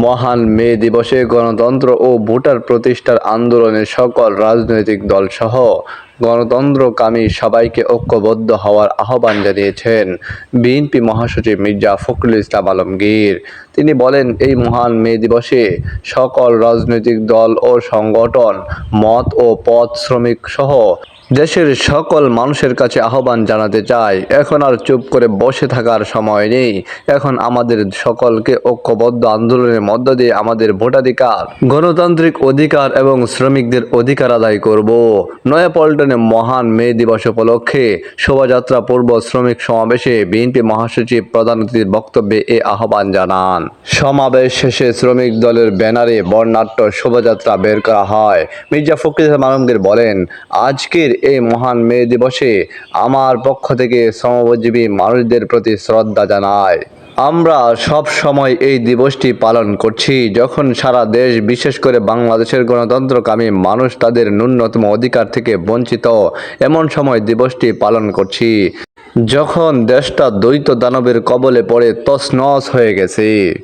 মহান মে দিবসে গণতন্ত্র ও ভোটার প্রতিষ্ঠার আন্দোলনে সকল রাজনৈতিক দলসহ গণতন্ত্রকামী সবাইকে ঐক্যবদ্ধ হওয়ার আহ্বান জানিয়েছেন বিএনপি মহাসচিব মির্জা ফখরুল ইসলাম আলমগীর। তিনি বলেন, এই মহান মে দিবসে সকল রাজনৈতিক দল ও সংগঠন, মত ও পথ শ্রমিক সহ দেশের সকল মানুষের কাছে আহ্বান জানাতে চাই এখন আর চুপ করে বসে থাকার সময় নেই। এখন আমাদের সকলকে ঐক্যবদ্ধ আন্দোলনের মধ্য দিয়ে আমাদের ভোটাধিকার, গণতান্ত্রিক অধিকার এবং শ্রমিকদের অধিকার আদায় করব। নয়াপল্টনে মহান মে দিবস উপলক্ষে শোভাযাত্রা পূর্ব শ্রমিক সমাবেশে বিএনপি মহাসচিব প্রধান অতিথির বক্তব্যে এ আহ্বান জানান। সমাবেশ শেষে শ্রমিক দলের ব্যানারে বর্ণাঢ্য শোভাযাত্রা বের করা হয়। মির্জা ইসলাম আলমগীর বলেন, আজকের এই মহান মে দিবসে আমার পক্ষ থেকে শ্রমজীবী মানুষদের প্রতি শ্রদ্ধা জানায়। আমরা সব সময় এই দিবসটি পালন করছি। যখন সারা দেশ, বিশেষ করে বাংলাদেশের গণতন্ত্রকামী মানুষ তাদের ন্যূনতম অধিকার থেকে বঞ্চিত, এমন সময় দিবসটি পালন করছি। যখন দেশটা দ্বৈত দানবের কবলে পড়ে তছনছ হয়ে গেছে।